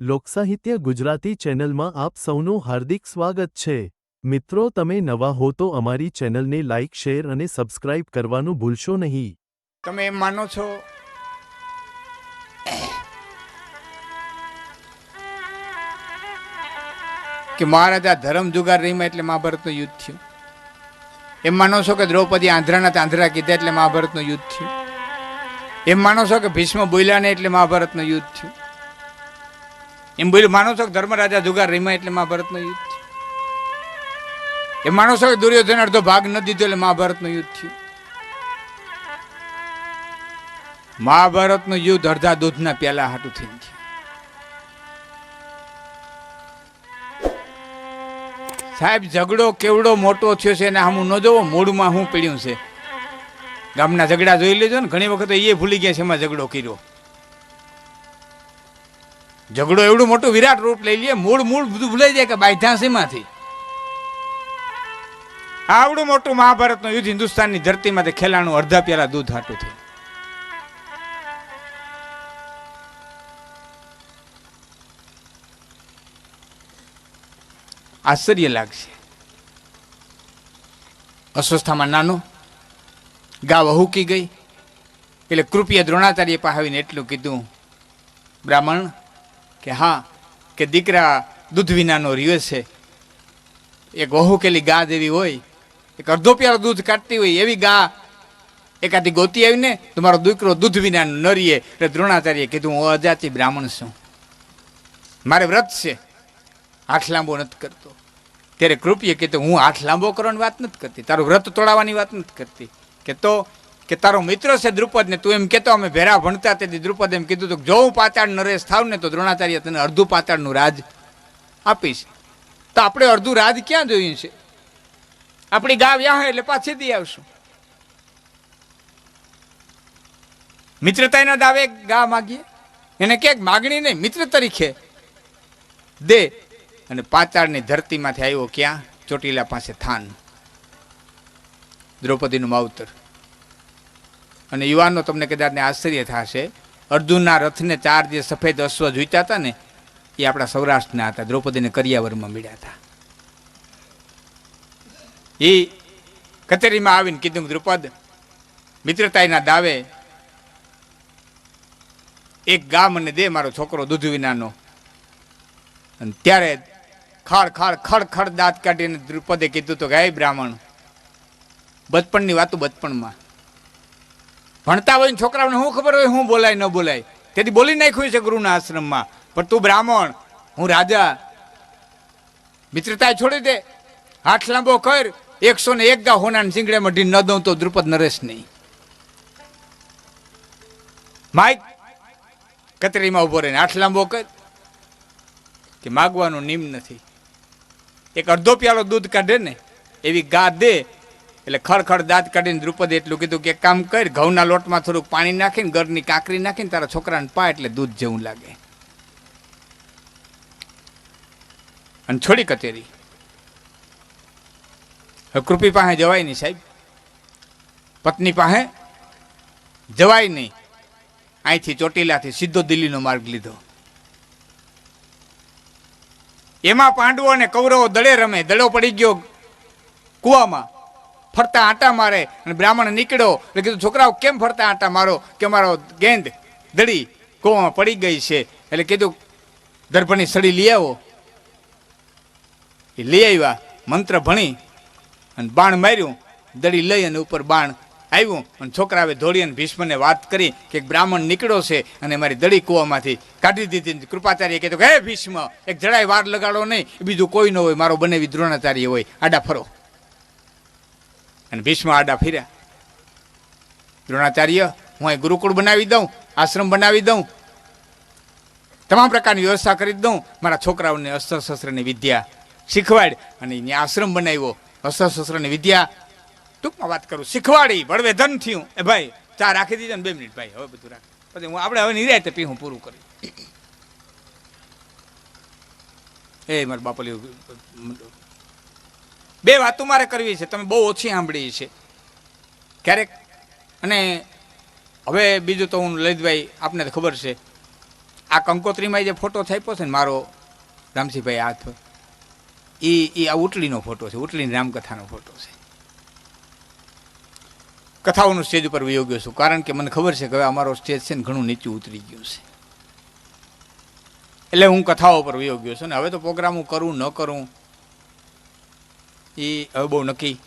લોકસાહિત્ય ગુજરાતી ચેનલમાં આપ સૌનું હાર્દિક સ્વાગત છે. મિત્રો, તમે નવા હો તો અમારી ચેનલને લાઇક શેર અને સબસ્ક્રાઇબ કરવાનું ભૂલશો નહીં. તમે એમ માનો છો? કે મહારાજા ધર્મ જુગાર રહીમાં એટલે મહાભારતનું યુદ્ધ થયું? એમ માનો છો કે દ્રૌપદી આંધ્રાના તાંધ્રા કીધા એટલે મહાભારતનું યુદ્ધ થયું? એમ માનો છો કે ભીષ્મ બોલ્યા એટલે મહાભારતનું યુદ્ધ થયું? એમ બોલ્યું, માનો છો કે ધર્મરાજા જુગાર રીમા એટલે મહાભારતનું યુદ્ધ થયું? એમ માનો છો કે દુર્યોધન અડધો ભાગ ન દીધો એટલે મહાભારતનું યુદ્ધ થયું? મહાભારતનું યુદ્ધ અડધા દૂધના પ્યાલા હાટું થઈ ગયું સાહેબ, ઝઘડો કેવડો મોટો થયો છે એને આમ ન જોવો મૂળમાં શું પીડ્યું છે. ગામના ઝઘડા જોઈ લેજો ને, ઘણી વખત એ ભૂલી ગયા છે એમાં ઝઘડો કર્યો. ઝઘડો એવડું મોટું વિરાટ રૂપ લઈ લે, મૂળ મૂળ બધું ભૂલાઈ જાય કે બાયધાસીમાંથી આવડું મોટું મહાભારતનું યુદ્ધ હિન્દુસ્તાનની ધરતીમાંથી ખેલાણું અડધા પ્યાલા દૂધ હાટું થયું. આશ્ચર્ય લાગશે. અસ્વસ્થામાં નાનો, ગાવ હુકી ગઈ, એટલે કૃપયા દ્રોણાચાર્ય પાસે આવીને એટલું કીધું, બ્રાહ્મણ કે હા, કે દીકરા દૂધ વિનાનો રીવે છે. એક વહુકેલી ગા જેવી હોય, એક અડધો પ્યારો દૂધ કાઢતી હોય એવી ગા એકાદી ગોતી આવીને, તો મારો દીકરો દૂધ વિના ન એટલે દ્રોણાચાર્ય કીધું, હું અજાતિ બ્રાહ્મણ છું. મારે વ્રત છે. હાથ લાંબો નથી કરતો. ત્યારે કૃપીએ કીધું, હું હાથ લાંબો કરવાની વાત નથી કરતી. તારું વ્રત તોડાવવાની વાત નથી કરતી. કે તો કે તારો મિત્ર છે દ્રુપદ ને તું એમ કહેતો, અમે ભેરા ભણતા તેથી દ્રુપદ એમ કીધું હતું કે, જો હું પાતાળ નરેશ થાવ ને, તો દ્રોણાચાર્ય તને અડધું પાતાળનું રાજ આપીશ. તો આપણે અડધું રાજ ક્યાં જોયું છે? આપણી ગાવ યા એટલે પાછી દઈ આવશું. મિત્રતાના દાવે ગા માગીએ. એને ક્યાંક માગણી નહીં, મિત્ર તરીકે દે. અને પાતાળની ધરતીમાંથી આવ્યો ક્યાં? ચોટીલા પાસે થાન. દ્રૌપદીનું માવતર. અને યુવાનો તમને કદાચને આશ્ચર્ય થશે, અર્જુનના રથને ચાર જે સફેદ અશ્વ જોઈતા હતા ને, એ આપણા સૌરાષ્ટ્રના હતા, દ્રૌપદીને કરિયાવરમાં મળ્યા હતા. એ કચેરીમાં આવીને કીધું દ્રુપદ મિત્રતાના દાવે એક ગા મને દે મારો છોકરો દૂધ વિનાનો. અને ત્યારે ખડ ખડ ખડ ખડ દાંત કાઢીને દ્રુપદે કીધું તો ગાય બ્રાહ્મણ, બચપણની વાતો બચપણમાં. ભણતા હોય ને છોકરાઓને શું ખબર હોય શું બોલાય, ન બોલાય. તેથી બોલી નાખ્યું છે ગુરુના આશ્રમમાં. પણ તું બ્રાહ્મણ, હું રાજા. મિત્રતા છોડી દે. હાથ લાંબો કર. એકસો ને એક ગા હોના સિંગડે મઢી ન દઉં તો દ્રુપદ નરેશ નહીં. માઇક કતરીમાં ઊભો રહીને હાથ લાંબો કર. કે માગવાનો નિમ નથી. એક અડધો પ્યાલો દૂધ કાઢે ને, એવી ગા દે એટલે ખડખડ દાંત કાઢીને દ્રુપદે એટલું કીધું કે કામ કર, ઘઉંના લોટમાં થોડુંક પાણી નાખીને, ગરની કાંકરી નાખીને તારા છોકરાને પા એટલે દૂધ જેવું લાગે. અને છોડી કચેરી. કૃપી પાસે જવાય નહીં સાહેબ. પત્ની પાસે જવાય નહીં. અહીંથી ચોટીલાથી સીધો દિલ્હીનો માર્ગ લીધો. એમાં પાંડવો અને કૌરવો દળે રમે દડો પડી ગયો કૂવામાં. ફરતા આંટા મારે અને બ્રાહ્મણ નીકળ્યો એટલે કીધું, છોકરાઓ, કેમ ફરતા આંટા મારો? કે મારો ગેંદ દડી કૂવામાં પડી ગઈ છે. એટલે કીધું દર્ભની સડી લઈ આવો. એ લઈ આવ્યા, મંત્ર ભણી અને બાણ માર્યું, દડી લઈ અને ઉપર બાણ આવ્યું. અને છોકરાએ દોડી અને ભીષ્મને વાત કરી કે બ્રાહ્મણ નીકળ્યો છે અને મારી દડી કૂવામાંથી કાઢી દીધી. કૃપાચાર્ય કીધું કે, હે ભીષ્મ, એક જડાય વાર લગાડો નહીં. બીજું કોઈ ન હોય. મારો બને દ્રોણાચાર્ય હોય. આડા ફરો. અને ભીષ્મ આડા ફર્યા. દ્રોણાચાર્ય, હું અહીં ગુરુકુળ બનાવી દઉં, આશ્રમ બનાવી દઉં. તમામ પ્રકારની વ્યવસ્થા કરી દઉં. મારા છોકરાઓને અસ્ત્ર શસ્ત્રની વિદ્યા શીખવાડ અને અહીંયા આશ્રમ બનાવ્યો. અસ્ત્ર શસ્ત્રની વિદ્યા, ટૂંકમાં વાત કરું, શીખવાડી. વળવે ધન થયું. એ ભાઈ, ચા રાખી દીધો ને બે મિનિટ ભાઈ, હવે બધું રાખ. પછી હું આપણે હવે નિરાયતે પી હું પૂરું કરી. એ મારા બાપલી બે વાતો મારે કરવી છે, તમે બહુ ઓછી સાંભળી છે. ક્યારેક, અને હવે બીજું તો હું લલિતભાઈ, આપને તો ખબર છે, આ કંકોત્રીમાં જે ફોટો છાપ્યો છે ને મારો રામસિંહભાઈ હાથ એ એ આ ઉટલીનો ફોટો છે, ઉટલીની રામકથાનો ફોટો છે. કથાઓનું સ્ટેજ ઉપર વયો ગયો છું, કારણ કે મને ખબર છે કે હવે અમારો સ્ટેજ છે ને ઘણું નીચું ઉતરી ગયું છે. એટલે હું કથાઓ પર વયો ગયો છું ને હવે તો પ્રોગ્રામ હું કરું, ન કરું એ હવે બહુ નક્કી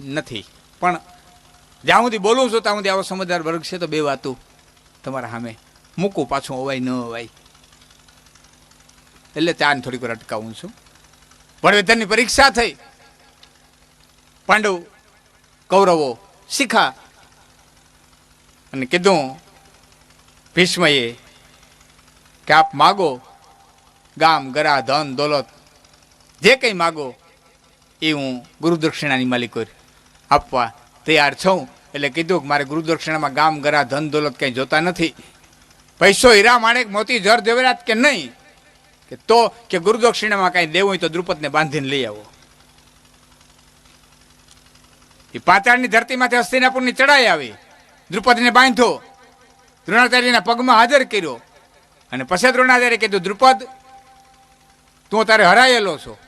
નથી. પણ જ્યાં સુધી બોલું છું, ત્યાં સુધી આવો સમજદાર વર્ગ છે, તો બે વાતો તમારા સામે મૂકું, પાછું અવાય ન અવાય. એટલે ત્યાં થોડીક વાર અટકાવું છું. ભણવેતરની પરીક્ષા થઈ. પાંડવ કૌરવો શીખા અને કીધું, ભીષ્મએ કે આપ માગો ગામ ગરા ધન, દોલત, જે કંઈ માગો એ હું ગુરુદક્ષિણાની માલિકો આપવા તૈયાર છું. એટલે કીધું કે મારે ગુરુદક્ષિણામાં ગામ ગરા ધન, દોલત કંઈ જોતા નથી. પૈસો હીરા માણેક મોતી જર દેવરાત કે નહીં? કે તો કે ગુરુદક્ષિણામાં કાંઈ દેવું હોય તો દ્રુપદને બાંધીને લઈ આવો. એ પાતાળની ધરતીમાંથી હસ્તિનાપુરની ચડાઈ આવી. દ્રુપદને બાંધ્યો દ્રોણાચાર્યના પગમાં હાજર કર્યો. અને પછી દ્રોણાચાર્ય કીધું, દ્રુપદ, તું તારે હરાયેલો છો.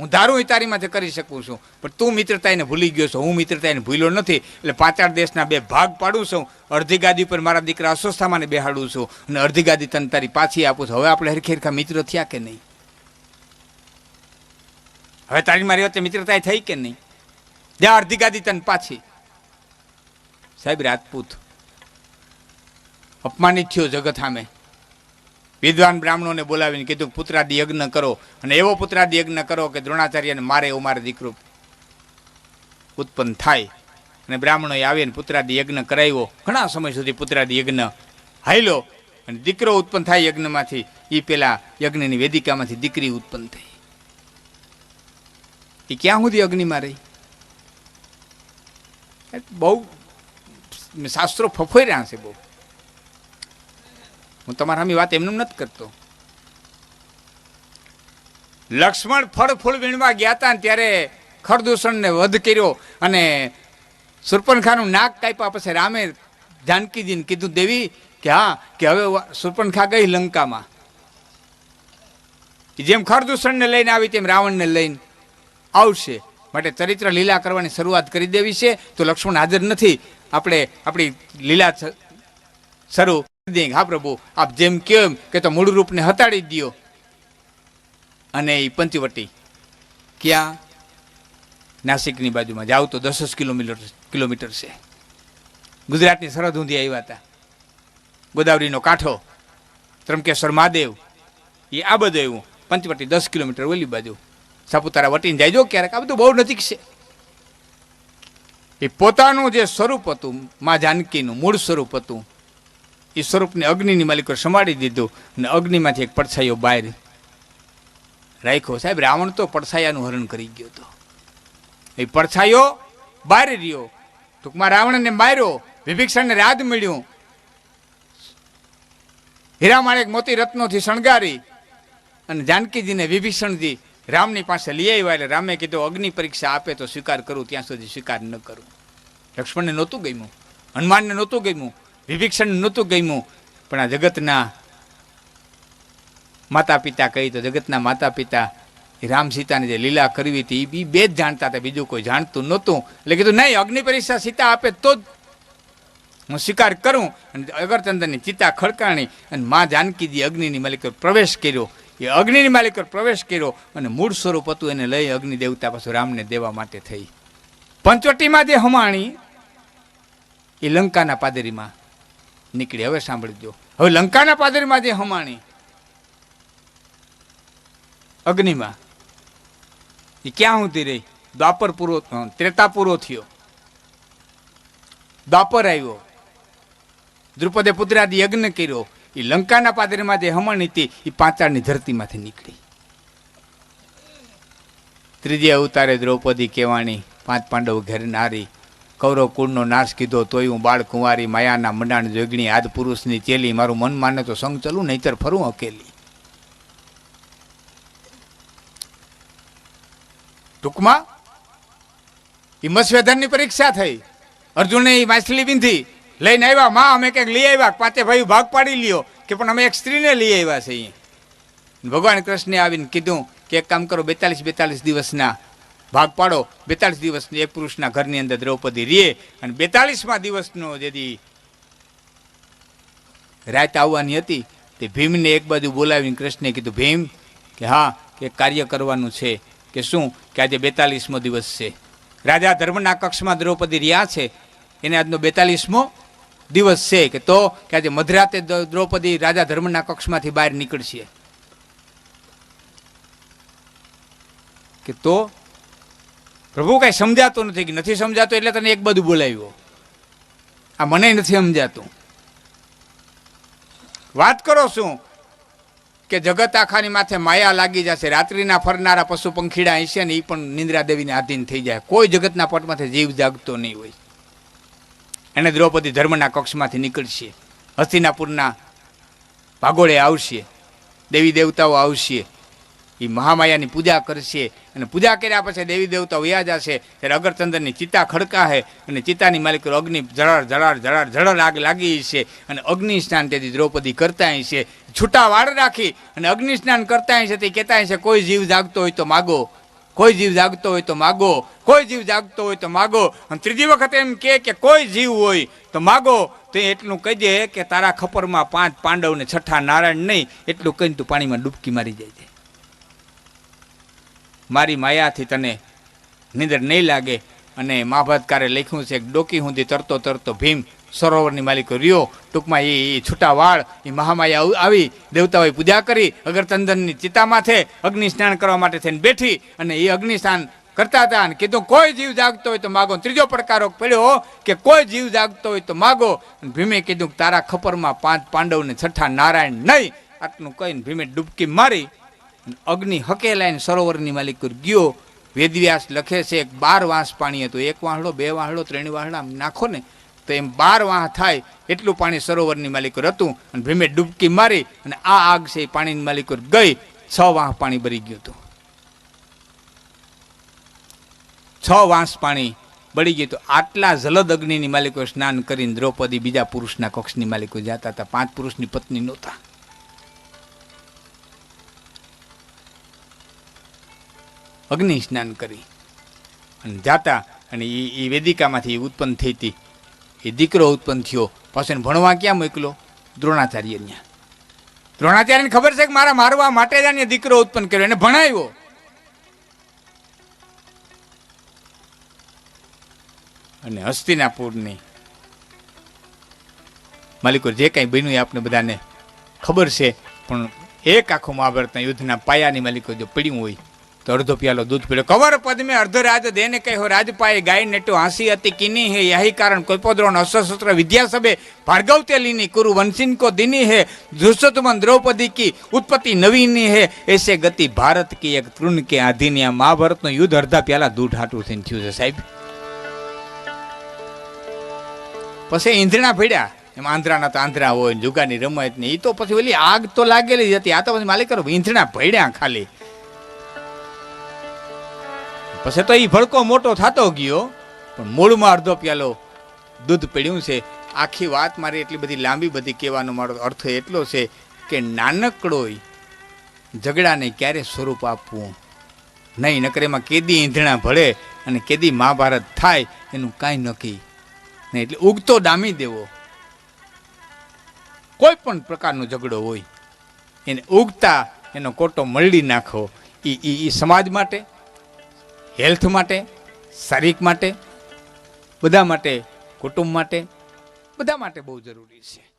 હું ધારું એ તારી માથે કરી શકું છું. પણ તું મિત્રતાને ભૂલી ગયો છો. હું મિત્રતાને ભૂલ્યો નથી. એટલે પાચાળ દેશના બે ભાગ પાડું છું. અડધી ગાદી પર મારા દીકરા અસ્વસ્થામાં બેહાડું છું. અને અડધી ગાદી તને તારી પાછી આપું છું. હવે આપણે હરખી હરખા મિત્ર થયા કે નહીં? હવે તારી મારી વચ્ચે મિત્રતા થઈ કે નહીં? જ્યાં અડધી ગાદી તને પાછી. સાહેબ, રાજપૂત. અપમાનિત થયો જગત સામે. વિદ્વાન બ્રાહ્મણોને બોલાવીને કીધું પુત્રાદી યજ્ઞ કરો. અને એવો પુત્રાદિ યજ્ઞ કરો કે દ્રોણાચાર્યને મારે એવું મારે દીકરો ઉત્પન્ન થાય. અને બ્રાહ્મણોએ આવીને પુત્રાદિ યજ્ઞ કરાવ્યો. ઘણા સમય સુધી પુત્રાદિ યજ્ઞ હાયલો. અને દીકરો ઉત્પન્ન થાય યજ્ઞમાંથી. એ પેલા યજ્ઞની વેદિકામાંથી દીકરી ઉત્પન્ન થઈ. એ ક્યાં સુધી અગ્નિમાં રહી? બહુ શાસ્ત્રો ફફોઈ રહ્યા છે બહુ. હું તમારા સામે વાત એમનું નથી કરતો. લક્ષ્મણ ફળ ફૂલ વીણવા ગયા હતા ત્યારે ખરદૂષણને વધ કર્યો અને સુરપનખાનું નાક કાપ્યા પછી રામે જાનકીજીને કીધું, દેવી, કે હા, કે હવે સુરપનખા ગઈ લંકામાં. જેમ ખરદૂષણને લઈને આવી તેમ રાવણને લઈને આવશે. માટે ચરિત્ર લીલા કરવાની શરૂઆત કરી દેવી છે. તો લક્ષ્મણ હાજર નથી. આપણે આપણી લીલા શરૂ હા પ્રભુ, આપ જેમ કેમ કે તો મૂળ રૂપને હટાડી દો અને એ પંચવટી ક્યાં? નાસિકની બાજુમાં. જાવ તો દસ જ કિલોમીટર કિલોમીટર છે. ગુજરાતની સરહદ ઊંધી આવ્યા હતા. ગોદાવરીનો કાંઠો ત્રંકેશ્વર મહાદેવ એ આ બધું એવું પંચવટી દસ કિલોમીટર ઓલી બાજુ. સાપુતારા વટીને જાયજો ક્યારેક. આ બધું બહુ નજીક છે. એ પોતાનું જે સ્વરૂપ હતું, મા જાનકીનું મૂળ સ્વરૂપ હતું એ સ્વરૂપને અગ્નિની માલિકો સંભાળી દીધું અને અગ્નિમાંથી એક પડછાયો બહાર રાખ્યો. સાહેબ, રાવણ તો પડછાયાનું હરણ કરી ગયો હતો. એ પડછાયો બહાર રહ્યો. ટૂંકમાં રાવણને માર્યો વિભીક્ષણને રાજ મળ્યું. હીરામાણેક મોતી રત્નોથી શણગારી અને જાનકીજીને વિભીષણજી રામની પાસે લઈ આવ્યા એટલે રામે કીધું, અગ્નિ પરીક્ષા આપે તો સ્વીકાર કરું, ત્યાં સુધી સ્વીકાર ન કરું. લક્ષ્મણને નહોતું ગમ્યું, હનુમાનને નહોતું ગમ્યું. વિભીક્ષણને નહોતું ગમ્યું, પણ આ જગતના માતા પિતા કહી તો જગતના માતા પિતા રામ સીતાની જે લીલા કરવી હતી એ બે જ જાણતા હતા, બીજું કોઈ જાણતું નહોતું. એટલે કીધું, નહીં અગ્નિ પરીક્ષા સીતા આપે તો જ હું સ્વીકાર કરું. અને અગરચંદનની ચિતા ખડકાણી અને મા જાનકીજી અગ્નિની માલિક પર પ્રવેશ કર્યો. એ અગ્નિની માલિક પર પ્રવેશ કર્યો અને મૂળ સ્વરૂપ હતું એને લઈ અગ્નિ દેવતા પાછું રામને દેવા માટે થઈ. પંચવટીમાં જે હમાણી, એ લંકાના પાદરીમાં નીકળી. હવે સાંભળજો. હવે લંકાના પાદરીમાં જે હમાણી, અગ્નિમાં, એ ક્યાં સુધી રહી? દ્વાપર પૂરો ત્રેતા પૂરો થયો. દ્વાપર આવ્યો. દ્રુપદે પુત્રાદિ યજ્ઞ કર્યો. એ લંકાના પાદરીમાં જે હમણ હતી, એ પાંચાળની ધરતીમાંથી નીકળી. ત્રીજે અવતારે દ્રૌપદી કેવાણી, પાંચ પાંડવ ઘેર નારી કૌરવ કુળનો નાશ કીધો તોય હું બાળકુંવારી માયાના મંડાણ જોગણી આદ પુરુષની ચેલી મારું મન માને તો સંગ ચલું, નહીતર ફરું અકેલી ટૂંકમાં એ મત્સ્યધનની પરીક્ષા થઈ. અર્જુને એ માછલી બીંધી લઈને આવ્યા. માં, અમે કંઈક લઈ આવ્યા. પાંચે ભાઈ ભાગ પાડી લ્યો. કે પણ અમે એક સ્ત્રીને લઈ આવ્યા છે અહીં ભગવાન કૃષ્ણે આવીને કીધું કે એક કામ કરો, બેતાલીસ બેતાલીસ દિવસના ભાગ પાડો. બેતાલીસ દિવસની એક પુરુષના ઘરની અંદર દ્રૌપદી રીએ અને બેતાલીસમાં દિવસનો જેથી રાત આવવાની હતી, તે ભીમને એક બાજુ બોલાવીને કૃષ્ણે કીધું, ભીમ, કે હા, કે કાર્ય કરવાનું છે, કે શું, કે આજે બેતાલીસમો દિવસ છે. રાજા ધર્મના કક્ષમાં દ્રૌપદી રહ્યા છે, એને આજનો બેતાલીસમો દિવસ છે, કે તો, કે આજે મધરાતે દ્રૌપદી રાજા ધર્મના કક્ષમાંથી બહાર નીકળશે. કે તો પ્રભુ કાંઈ સમજાતું નથી કે નથી સમજાતું એટલે તને એક બધું બોલાવ્યો. આ મને નથી સમજાતું. વાત કરો શું? કે જગત આખાની માથે માયા લાગી જશે, રાત્રિના ફરનારા પશુ પંખીડા હશે ને એ પણ નિંદ્રા દેવીને આધીન થઈ જાય. કોઈ જગતના પટમાંથી જીવ જાગતો નહીં હોય. એને દ્રૌપદી ધર્મના કક્ષમાંથી નીકળશે. હસ્તિનાપુરના ભાગોળે આવશે. દેવી દેવતાઓ આવશે. એ મહામાયાની પૂજા કરશે અને પૂજા કર્યા પછી દેવી દેવતા વ્યા જશે. ત્યારે અગરચંદનની ચિતા ખડકાશે અને ચિતાની માલિક અગ્નિ જળાર જળાર જળાર જળાર આગ લાગી છે અને અગ્નિ સ્નાન તેથી દ્રૌપદી કરતા છે છૂટા વાળ રાખી અને અગ્નિ સ્નાન કરતા છે તે કહેતા છે કોઈ જીવ જાગતો હોય તો માગો. કોઈ જીવ જાગતો હોય તો માગો. કોઈ જીવ જાગતો હોય તો માગો. અને ત્રીજી વખત એમ કહે કે, કોઈ જીવ હોય તો માગો. તો એટલું કહી દે કે, તારા ખપરમાં પાંચ પાંડવ ને છઠ્ઠા નારાયણ નહીં. એટલું કહીને તું પાણીમાં ડૂબકી મારી જાય છે. મારી માયાથી તને નિંદર નહીં લાગે અને મહાભારતકારે લખ્યું છે, એક ડોકી સુધી તરતો તરતો ભીમ સરોવરની માલિકો રહ્યો. ટૂંકમાં એ છૂટા વાળ એ મહામાયા આવી દેવતાઓએ પૂજા કરી, અગરચંદનની ચિતા માથે અગ્નિ સ્નાન કરવા માટે થઈને બેઠી અને એ અગ્નિ સ્નાન કરતા હતા અને કીધું, કોઈ જીવ જાગતો હોય તો માગો. ત્રીજો પડકારો પડ્યો કે, કોઈ જીવ જાગતો હોય તો માગો. ભીમે કીધું, તારા ખપરમાં પાંચ પાંડવને છઠ્ઠા નારાયણ નહીં. આટલું કહીને ભીમે ડૂબકી મારી. અગ્નિ હકેલાઈને સરોવરની માલિક કરી ગયો, વેદવ્યાસ લખે છે, એક બાર વાંસ પાણી હતું. એક વાહડો બે વાહડો ત્રણ વાહડા નાખો ને, તો એમ બાર વાહ થાય. એટલું પાણી સરોવરની માલિક હતું અને ભીમે ડૂબકી મારી અને આ આગ છે એ પાણીની માલિક ગઈ. છ વાહ પાણી ભરી ગયું હતું. છ વાંસ પાણી બળી ગયું તો આટલા જલદ અગ્નિની માલિકો સ્નાન કરીને દ્રૌપદી બીજા પુરુષના કક્ષની માલિકો જતા હતા. પાંચ પુરુષની પત્ની નહોતા. અગ્નિ સ્નાન કરી. અને જાતા અને એ એ વેદિકામાંથી ઉત્પન્ન થઈ હતી. એ દીકરો ઉત્પન્ન થયો. પાછો ભણવા ક્યાં મોકલો? દ્રોણાચાર્ય ત્યાં દ્રોણાચાર્યને ખબર છે કે મારા મારવા માટે જ દીકરો ઉત્પન્ન કર્યો. એને ભણાવ્યો. અને હસ્તિનાપુરની માલિકો, જે કાંઈ બન્યું એ આપણે બધાને ખબર છે. પણ એક આખું મહાભારતના યુદ્ધના પાયાની માલિકો જો પડ્યું હોય તો અડધો પ્યાલો દૂધ પીડ્યો. કવર પદમે અર્ધ રાજ દેને કહ્યો રાજપાએ ગાય નેટો હાંસી હતી કિની હે? યહી કારણ કલ્પદ્રોણ અસ્ત્ર વિદ્યા વિદ્યાસભે ભાર્ગવ તેલીની કુરુ વંશિન કો દિની હે? ધૃષતુમન દ્રૌપદી કી ઉત્પત્તિ નવીની હે? એસે ગતિ ભારત કી એક તૃણ કે આધીની આ મહાભારતનું યુદ્ધ અડધા પ્યાલા દૂધ હાટું થઈને થયું છે, સાહેબ. પછી ઈંધણા ભીડ્યા. એમાં આંધ્રાના તો આંધ્રા હોય જુગાની રમત ને એ તો પછી ઓલી આગ તો લાગેલી જ હતી. આ તો પછી માલિક કરો, ઈંધણા ભેડ્યા ખાલી. પછી તો એ ભડકો મોટો થતો ગયો. પણ મૂળમાં અડધો પ્યાલો દૂધ પીડ્યું છે. આખી વાત મારી એટલી બધી લાંબી બધી કહેવાનો મારો અર્થ એટલો છે કે નાનકડોય ઝઘડાને ક્યારે સ્વરૂપ આપવું? નહીં નકર એમાં કેદી ઈંધણા ભળે અને કેદી મહાભારત થાય એનું કાંઈ નક્કી નહીં. એટલે ઉગતો ડામી દેવો. કોઈ પણ પ્રકારનો ઝઘડો હોય, એને ઉગતા એનો કોટો મળી નાખો. એ એ સમાજ માટે હેલ્થ માટે શારીરિક માટે બધા માટે કુટુંબ માટે બધા માટે બહુ જરૂરી છે.